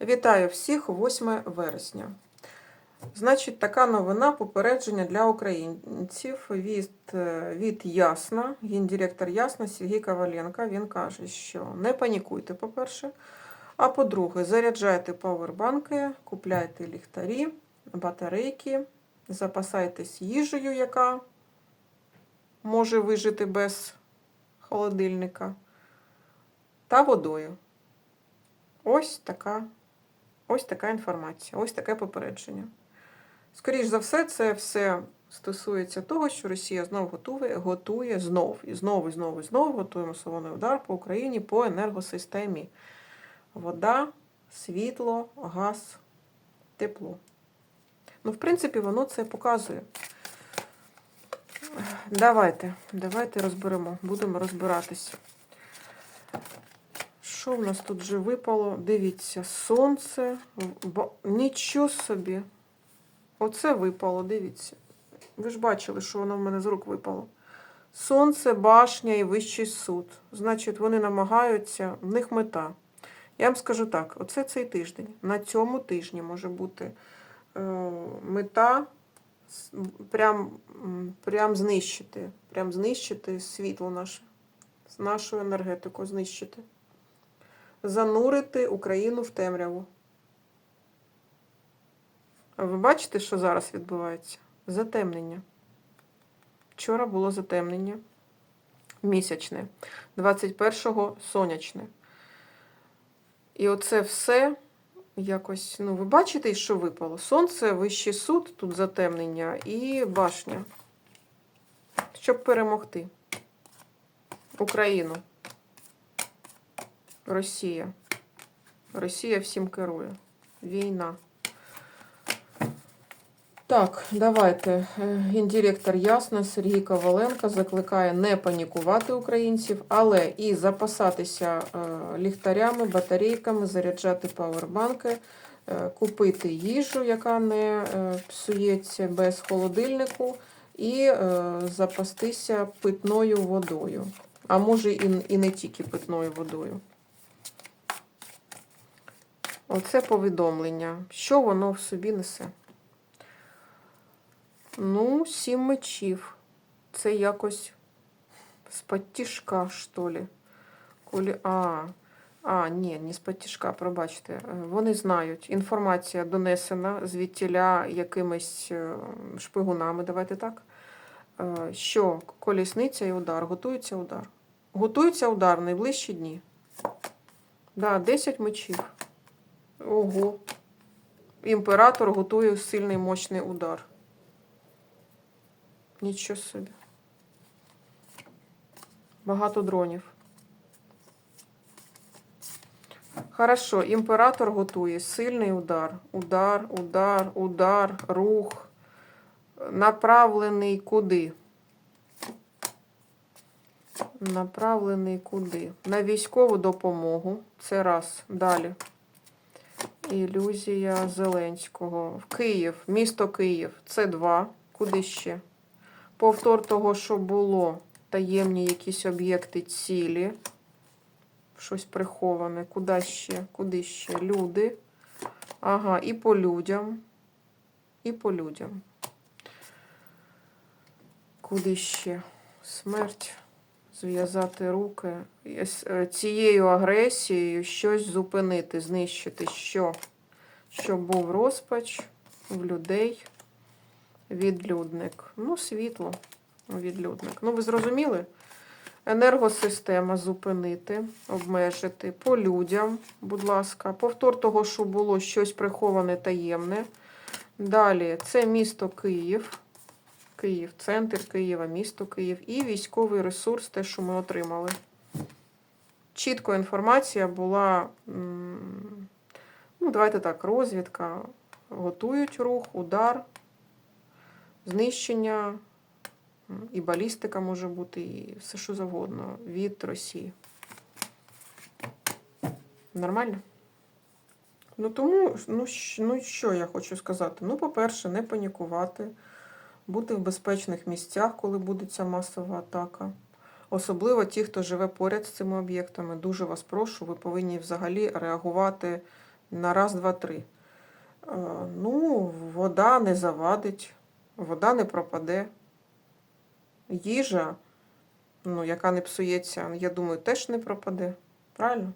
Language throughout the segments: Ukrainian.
Вітаю всіх 8 вересня. Значить, така новина попередження для українців від, від Ясна, гендиректор Ясна Сергій Коваленко. Він каже, що не панікуйте, по-перше. А по-друге, заряджайте павербанки, купляйте ліхтарі, батарейки, запасайтесь їжею, яка може вижити без холодильника, та водою. Ось така, ось така інформація, ось таке попередження. Скоріш за все, це все стосується того, що Росія знову готує, готує знов і знову, і знову, і знову готує масований удар по Україні по енергосистемі. Вода, світло, газ, тепло. Ну, в принципі, воно це показує. Давайте, давайте розберемо, будемо розбиратись. Що в нас тут вже випало? Дивіться, сонце. Ба- Нічого собі. Оце випало, дивіться. Ви ж бачили, що воно в мене з рук випало. Сонце, башня і вищий суд. Значить, вони намагаються, в них мета. Я вам скажу так: оце цей тиждень. На цьому тижні може бути е, мета прям, прям знищити. Прям знищити світло наше, нашу енергетику знищити занурити Україну в темряву. А ви бачите, що зараз відбувається? Затемнення. Вчора було затемнення місячне, 21-го сонячне. І оце все якось, ну, ви бачите, що випало? Сонце, вищий суд, тут затемнення і башня. Щоб перемогти Україну. Росія. Росія всім керує. Війна. Так, давайте. Е, Гендиректор Ясна Сергій Коваленко закликає не панікувати українців, але і запасатися е, ліхтарями, батарейками, заряджати павербанки, е, купити їжу, яка не псується без холодильнику, і запастися питною водою. А може і не тільки питною водою. Оце повідомлення. Що воно в собі несе? Ну, сім мечів. Це якось тишка, що ли. Коли... А, а, ні, не тишка, пробачте. Е, Вони знають. Інформація донесена звідтіля якимись е, шпигунами, давайте так. е, Що колісниця і удар, готується удар. Готується удар найближчі дні. Да, 10 мечів. Ого. Імператор готує сильний мощний удар. Нічого собі. Багато дронів. Хорошо, імператор готує сильний удар. Удар, удар, удар, рух. Направлений куди? Направлений куди? На військову допомогу. Це раз. Далі. Ілюзія Зеленського. Київ, місто Київ. Це два. Куди ще? Повтор того, що було. Таємні якісь об'єкти цілі. Щось приховане. Куди ще? Куди ще? Люди. Ага, і по людям. І по людям. Куди ще? Смерть. Зв'язати руки. Е, Цією агресією щось зупинити, знищити. Що? Щоб був розпач в людей. Відлюдник. Ну, світло. Відлюдник. Ну, ви зрозуміли? Енергосистема зупинити, обмежити. По людям, будь ласка. Повтор того, що було щось приховане таємне. Далі це місто Київ. Київ, центр Києва, місто Київ і військовий ресурс, те, що ми отримали. Чітко інформація була, ну, давайте так, розвідка. Готують рух, удар, знищення, і балістика може бути, і все що завгодно від Росії. Нормально? Ну тому, ну, ну що я хочу сказати? Ну, по-перше, не панікувати бути в безпечних місцях, коли буде ця масова атака. Особливо ті, хто живе поряд з цими об'єктами. Дуже вас прошу, ви повинні взагалі реагувати На раз, два, три. Е, Ну, вода не завадить, вода не пропаде. Їжа, ну, яка не псується, я думаю, теж не пропаде. Правильно?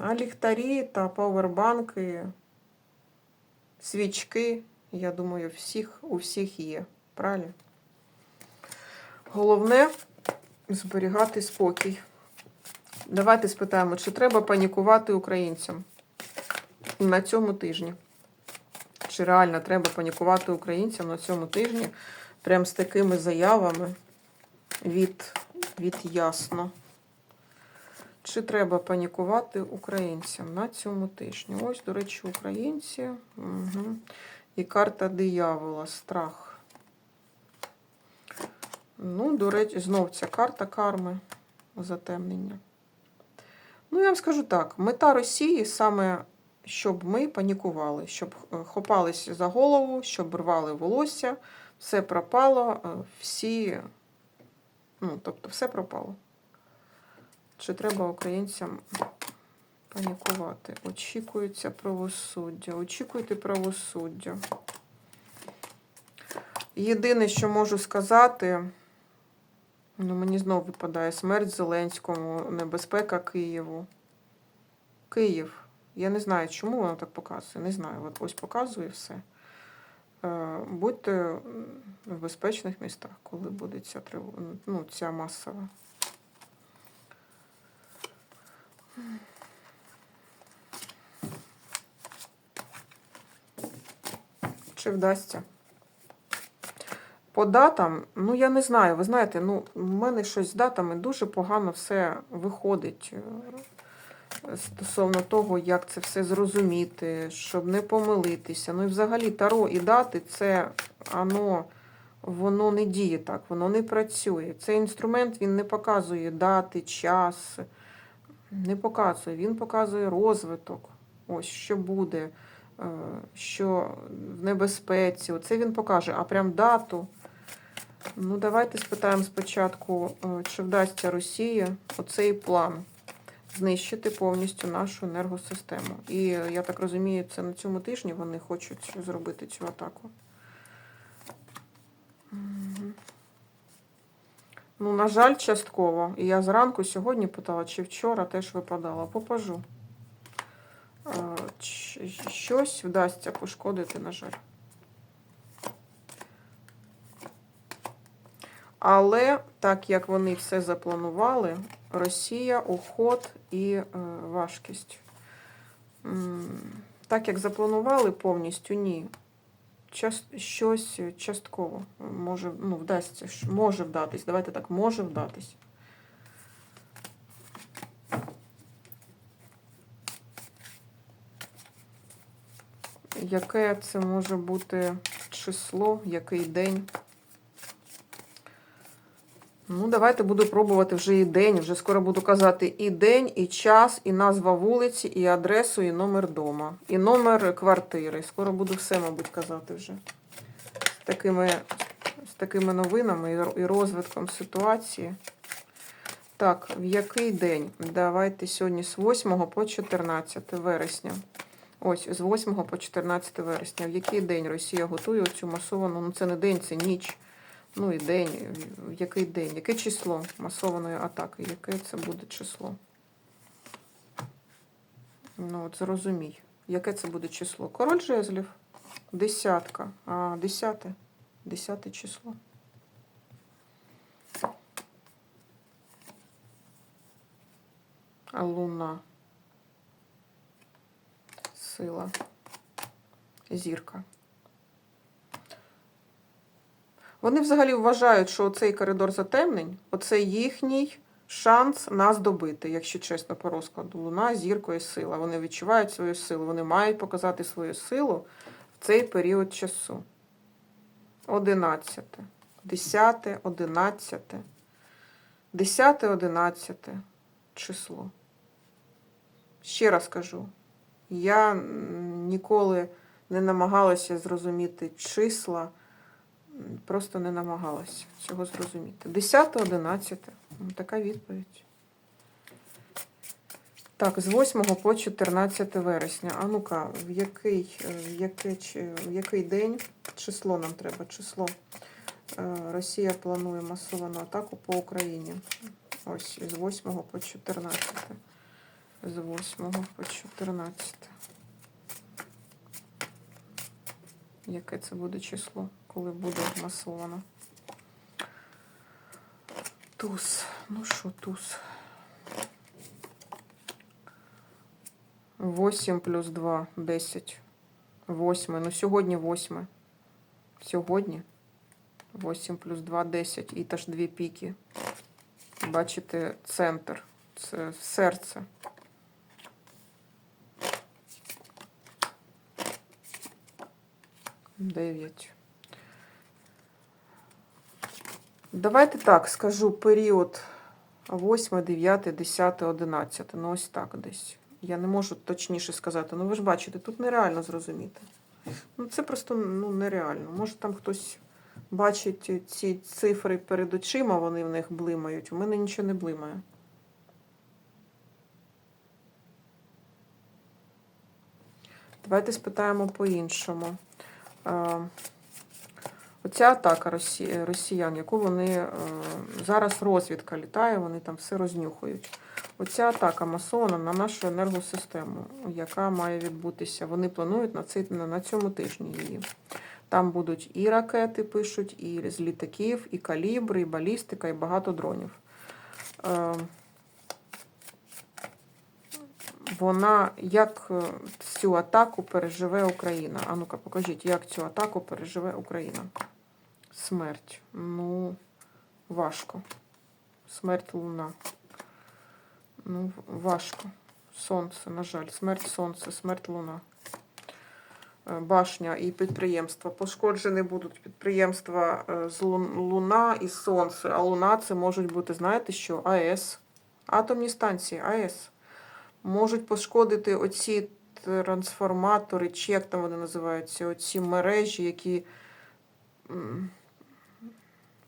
А ліхтарі та павербанки, свічки, я думаю, всіх, у всіх є. Правильно? Головне зберігати спокій. Давайте спитаємо, чи треба панікувати українцям на цьому тижні? Чи реально треба панікувати українцям на цьому тижні? Прям з такими заявами від, від ясно. Чи треба панікувати українцям на цьому тижні? Ось, до речі, українці. Угу. І карта диявола, страх. Ну, до речі, знов ця карта карми затемнення. Ну, я вам скажу так: мета Росії саме, щоб ми панікували, щоб е, хопались за голову, щоб рвали волосся, все пропало, е, всі, ну, тобто, все пропало. Чи треба українцям панікувати? Очікується правосуддя. Очікуйте правосуддя. Єдине, що можу сказати, ну, мені знову випадає смерть Зеленському, небезпека Києву. Київ. Я не знаю, чому воно так показує. Не знаю. От ось показує все. Е, Будьте в безпечних містах, коли буде ця тривога, ну, ця масова. Чи вдасться? По датам, ну я не знаю, ви знаєте, ну, в мене щось з датами дуже погано все виходить е, стосовно того, як це все зрозуміти, щоб не помилитися. Ну і взагалі таро і дати це воно, воно не діє так, воно не працює. Цей інструмент він не показує дати, час, не показує, він показує розвиток. Ось що буде, що в небезпеці. Оце він покаже, а прям дату. Ну, давайте спитаємо спочатку, е, чи вдасться Росії оцей план знищити повністю нашу енергосистему. І е, я так розумію, це на цьому тижні вони хочуть зробити цю атаку. Ну, на жаль, частково. І я зранку сьогодні питала, чи вчора теж випадала. Попажу. Щось вдасться пошкодити, на жаль. Але так як вони все запланували, Росія, уход і е, важкість. Так як запланували повністю, ні. Час, щось частково може, ну, вдасться, може вдатись. Давайте так, може вдатись. Яке це може бути число, який день? Ну, давайте буду пробувати вже і день. Вже скоро буду казати і день, і час, і назва вулиці, і адресу, і номер дома, і номер квартири. Скоро буду все, мабуть, казати вже. З такими, з такими новинами і розвитком ситуації. Так, в який день? Давайте сьогодні з 8 по 14 вересня. Ось, з 8 по 14 вересня. В який день Росія готує цю масовану, ну це не день, це ніч. Ну і день, який день, яке число масованої атаки, яке це буде число? Ну, от зрозумій, яке це буде число? Король жезлів, десятка, а десяте, десяте число. А луна. Сила. Зірка. Вони взагалі вважають, що цей коридор затемнень оце їхній шанс нас добити, якщо чесно, по розкладу. Луна, зірка і сила. Вони відчувають свою силу. Вони мають показати свою силу в цей період часу. Одинадцяте. Десяте, одинадцяте. Десяте, одинадцяте число. Ще раз кажу, я ніколи не намагалася зрозуміти числа. Просто не намагалася цього зрозуміти. 10, 11. Така відповідь. Так, з 8 по 14 вересня. А ну-ка, в який, е, в який, в який день число нам треба? Число. Е, Росія планує масовану атаку по Україні. Ось з 8 по 14. З 8 по 14. Яке це буде число, коли буде масовано? Туз. Ну що, туз? 8 плюс 2 – 10. 8. Ну, сьогодні 8. Сьогодні 8 плюс 2 – 10. І теж дві піки. Бачите, центр. Це серце. Дев'ять. Давайте так скажу період 8, 9, 10, 11. Ну, ось так десь. Я не можу точніше сказати. Ну, ви ж бачите, тут нереально зрозуміти. Ну, це просто ну, нереально. Може, там хтось бачить ці цифри перед очима, вони в них блимають. У мене нічого не блимає. Давайте спитаємо по-іншому. Е, Оця атака росі- росіян, яку вони е, зараз розвідка літає, вони там все рознюхують. Оця атака масована на нашу енергосистему, яка має відбутися. Вони планують на, цей, на, на цьому тижні її. Там будуть і ракети, пишуть, і з літаків, і калібри, і балістика, і багато дронів. Е, вона як е, цю атаку переживе Україна? А ну-ка, покажіть, як цю атаку переживе Україна? Смерть. Ну, важко. Смерть луна. Ну, важко. Сонце, на жаль. Смерть сонце, смерть луна. Е, Башня і підприємства. Пошкоджені будуть підприємства е, з Луна і Сонце. А Луна це можуть бути, знаєте що? АЕС. Атомні станції, АЕС. Можуть пошкодити оці трансформатори, чи як там вони називаються, оці мережі, які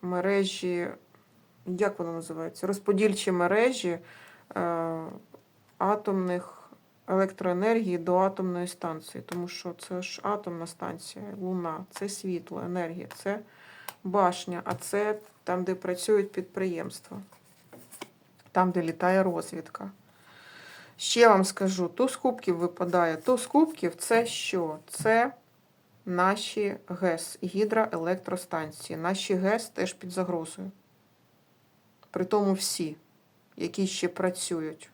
мережі, як вони називаються? Розподільчі мережі е, атомних електроенергії до атомної станції. Тому що це ж атомна станція, луна, це світло, енергія, це башня, а це там, де працюють підприємства, там, де літає розвідка. Ще вам скажу, туз кубків випадає. Туз кубків це що? Це наші ГЕС, гідроелектростанції. Наші ГЕС теж під загрозою. Притому всі, які ще працюють.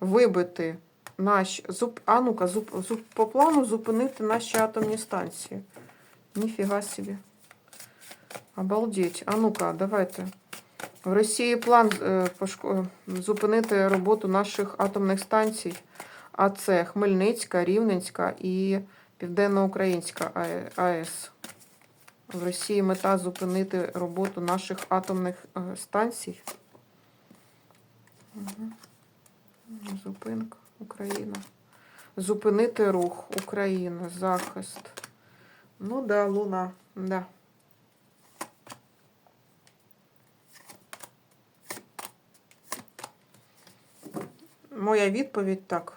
Вибити наш зуп... А ну-ка, зуп... Зуп... по плану зупинити наші атомні станції. Ніфіга собі. Обалдеть. А ну-ка, давайте. В Росії план е, зупинити роботу наших атомних станцій. А це Хмельницька, Рівненська і Південноукраїнська АЕ- АЕС. В Росії мета зупинити роботу наших атомних е, станцій. Зупинка Україна. Зупинити рух Україна, захист. Ну да, Луна, да. Моя відповідь так.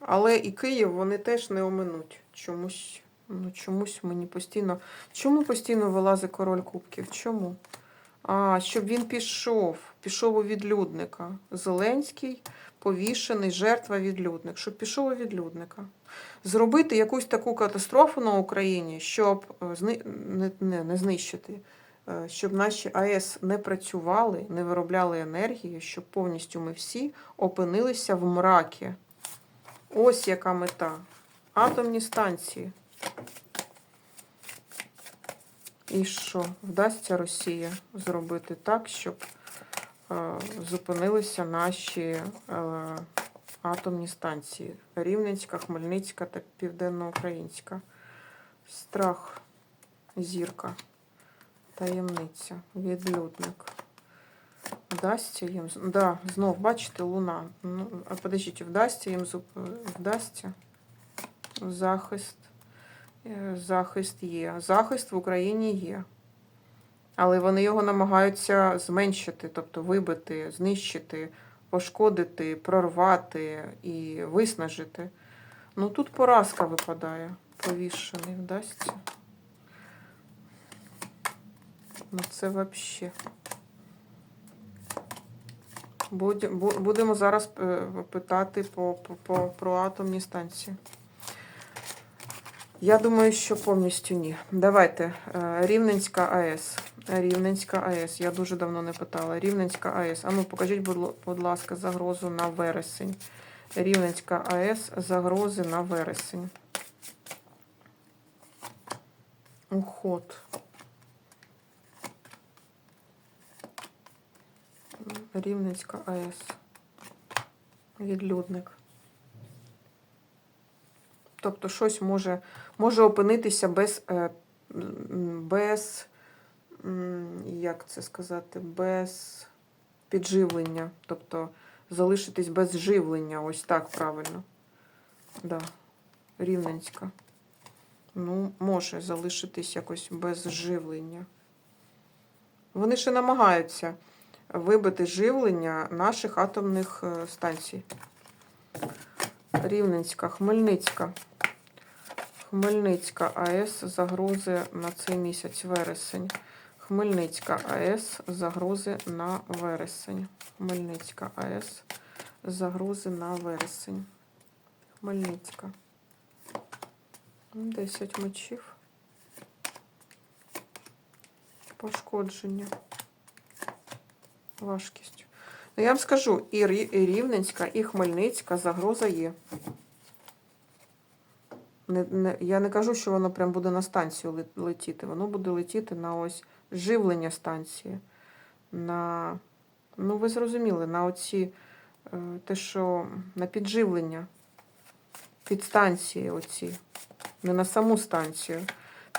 Але і Київ вони теж не оминуть. Чомусь, ну чомусь мені постійно. Чому постійно вилазить король кубків? Чому? А, щоб він пішов, пішов у відлюдника. Зеленський повішений, жертва відлюдник, щоб пішов у відлюдника. Зробити якусь таку катастрофу на Україні, щоб е, не, не, не знищити, щоб наші АЕС не працювали, не виробляли енергію, щоб повністю ми всі опинилися в мракі. Ось яка мета. Атомні станції. І що? Вдасться Росія зробити так, щоб е, зупинилися наші е, атомні станції. Рівненська, Хмельницька та Південноукраїнська. Страх, зірка, таємниця, відлюдник. Вдасться їм. Да, знов, бачите, луна. Ну, подождіть, вдасться їм вдасться. Захист. Е, Захист є. Захист в Україні є. Але вони його намагаються зменшити, тобто вибити, знищити, пошкодити, прорвати і виснажити. Ну тут поразка випадає. Повішений вдасться. Ну це взагалі. Будемо зараз е, питати по, по, про атомні станції. Я думаю, що повністю ні. Давайте. е, Рівненська АЕС. Рівненська АЕС. Я дуже давно не питала. Рівненська АЕС. А ну покажіть, будь ласка, загрозу на вересень. Рівненська АЕС. Загрози на вересень. Уход. Рівненська АЕС. Відлюдник. Тобто щось може, може опинитися без, е, без, як це сказати, без підживлення. Тобто залишитись без живлення. Ось так правильно. Да. Рівненська. Ну, може залишитись якось без живлення. Вони ще намагаються вибити живлення наших атомних е, станцій. Рівненська, Хмельницька. Хмельницька АЕС загрози на цей місяць вересень. Хмельницька АЕС загрози на вересень. Хмельницька АЕС загрози на вересень. Хмельницька. 10 мечів. Пошкодження. Важкість. Ну, я вам скажу, і Рівненська, і Хмельницька загроза є. Не, не, я не кажу, що воно прям буде на станцію летіти. Воно буде летіти на ось живлення станції. На, ну, ви зрозуміли, на оці, е, те, що на підживлення підстанції оці, не на саму станцію.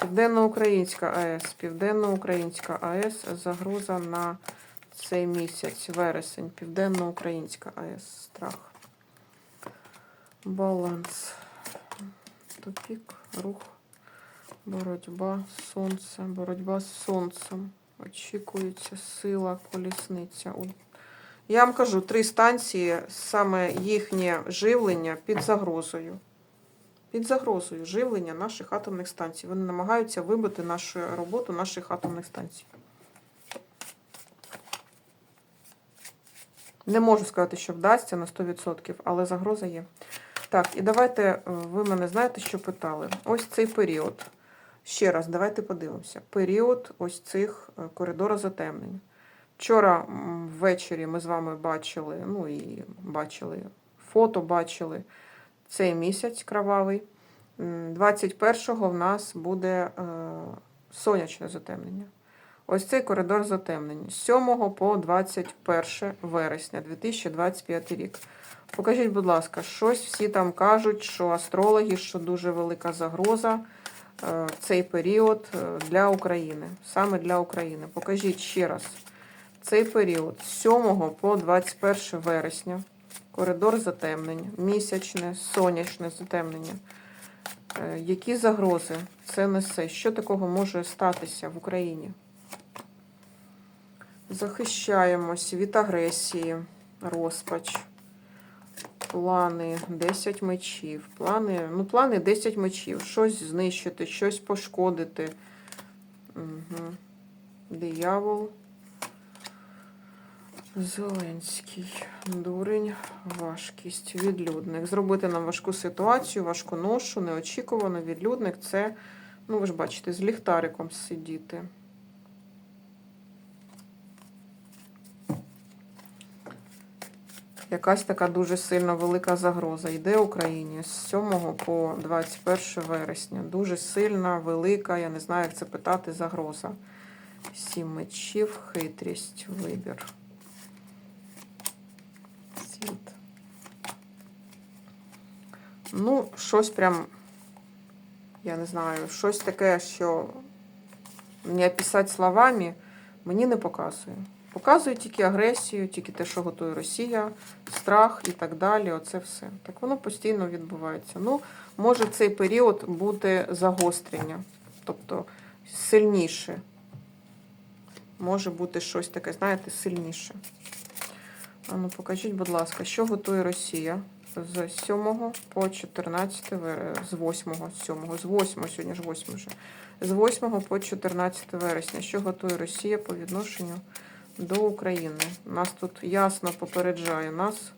Південноукраїнська АЕС, Південноукраїнська АЕС, загроза на цей місяць, вересень, Південноукраїнська АЕС, страх. Баланс. Тупік, рух, боротьба, сонце, боротьба з сонцем. Очікується сила, колісниця. Я вам кажу, три станції, саме їхнє живлення під загрозою. Під загрозою живлення наших атомних станцій. Вони намагаються вибити нашу роботу наших атомних станцій. Не можу сказати, що вдасться на 100%, але загроза є. Так, і давайте, е, ви мене знаєте, що питали. Ось цей період. Ще раз, давайте подивимося. Період ось цих е, коридорозатемнень. Вчора ввечері ми з вами бачили, ну і бачили фото, бачили цей місяць кровавий. М, 21-го в нас буде е, сонячне затемнення. Ось цей коридор затемнень з 7 по 21 вересня 2025 рік. Покажіть, будь ласка, щось всі там кажуть, що астрологи, що дуже велика загроза е, цей період е, для України. Саме для України. Покажіть ще раз. Цей період з 7 по 21 вересня. Коридор затемнень, місячне, сонячне затемнення. Е, Які загрози це несе? Що такого може статися в Україні? Захищаємось від агресії, розпач, плани 10 мечів. Плани, ну, плани 10 мечів. Щось знищити, щось пошкодити. Угу. Диявол. Зеленський. Дурень, важкість, відлюдник. Зробити нам важку ситуацію, важку ношу, неочікувано. Відлюдник це, ну ви ж бачите, з ліхтариком сидіти. Якась така дуже сильно велика загроза йде Україні з 7 по 21 вересня. Дуже сильна, велика, я не знаю, як це питати, загроза. Сім мечів, хитрість, вибір. Світ. Ну, щось прям, я не знаю, щось таке, що не описати словами, мені не показує. Показує тільки агресію, тільки те, що готує Росія, страх і так далі. Оце все. Так воно постійно відбувається. Ну, може цей період бути загострення, тобто сильніше. Може бути щось таке, знаєте, сильніше. А ну покажіть, будь ласка, що готує Росія з 7 по 14 вересня, з 8, з 7, з 8, сьогодні ж 8 вже. З 8 по 14 вересня. Що готує Росія по відношенню до України? Нас тут ясно попереджає нас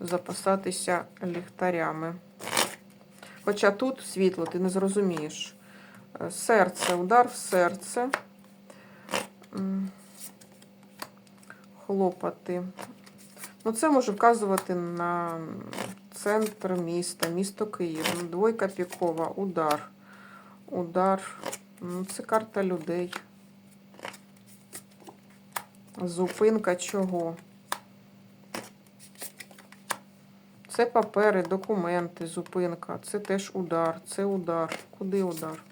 запасатися ліхтарями. Хоча тут світло, ти не зрозумієш. Е, Серце, удар в серце. Хлопати. Ну, це може вказувати на центр міста, місто Київ. Двойка пікова, удар. Удар. Ну, це карта людей. Зупинка чого? Це папери, документи, зупинка. Це теж удар. Це удар. Куди удар?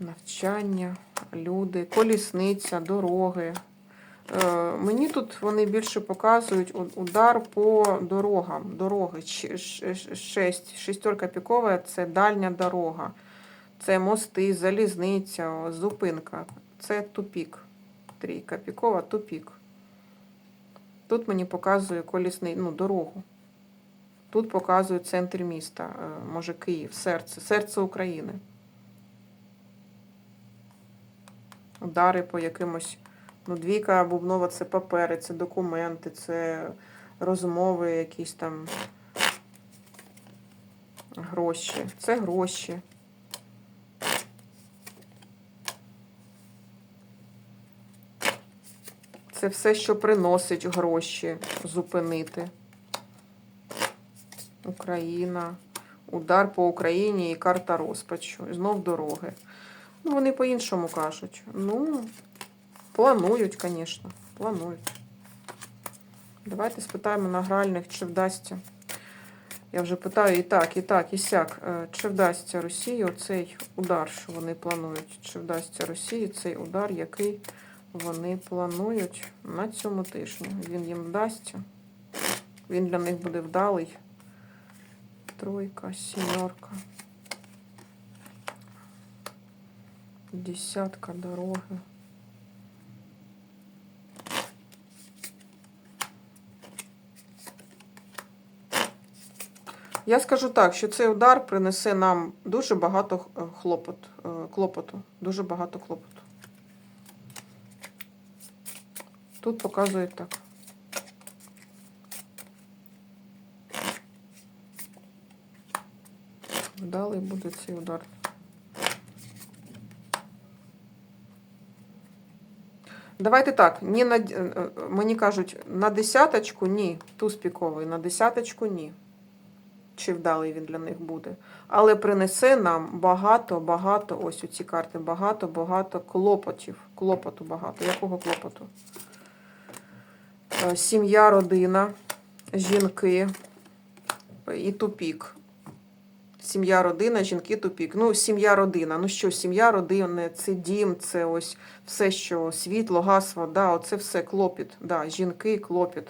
Навчання, люди, колісниця, дороги. Е, Мені тут вони більше показують удар по дорогам. Дороги. Шесть. Шістерка пікова це дальня дорога. Це мости, залізниця, зупинка. Це тупік. Трійка пікова, тупік. Тут мені показує колісний, ну, дорогу. Тут показує центр міста, е, може Київ, серце, серце України. Удари по якимось. Ну, двійка бубнова це папери, це документи, це розмови, якісь там гроші. Це гроші. Це все, що приносить гроші, зупинити. Україна. Удар по Україні і карта розпачу. Знов дороги. Ну, вони по-іншому кажуть. Ну, планують, звісно. Планують. Давайте спитаємо на гральних, чи вдасться. Я вже питаю і так, і так, і сяк. Е, Чи вдасться Росії оцей удар, що вони планують? Чи вдасться Росії цей удар, який вони планують на цьому тижні? Він їм вдасться. Він для них буде вдалий. Тройка, сімерка. Десятка дороги. Я скажу так, що цей удар принесе нам дуже багато е, хлопот, е, клопоту. Дуже багато клопоту. Тут показують так. Вдалий буде цей удар. Давайте так, ні на, е, е, мені кажуть, на десяточку ні, туз піковий, на десяточку ні. Чи вдалий він для них буде. Але принесе нам багато, багато, ось у ці карти, багато, багато клопотів. Клопоту багато. Якого клопоту? Е, Сім'я, родина, жінки і тупік. Сім'я, родина, жінки, тупік. Ну, сім'я, родина. Ну що, сім'я, родина, це дім, це ось все, що світло, газ, вода, оце все клопіт. Да, жінки, клопіт.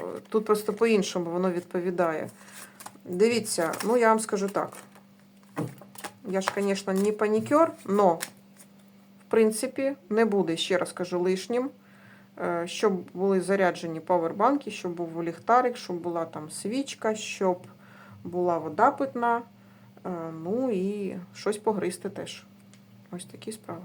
Е, Тут просто по-іншому воно відповідає. Дивіться, ну я вам скажу так. Я ж, звісно, не панікер, но, в принципі, не буде, ще раз кажу, лишнім. Е, Щоб були заряджені павербанки, щоб був ліхтарик, щоб була там свічка, щоб була вода питна. е, Ну і щось погризти теж. Ось такі справи.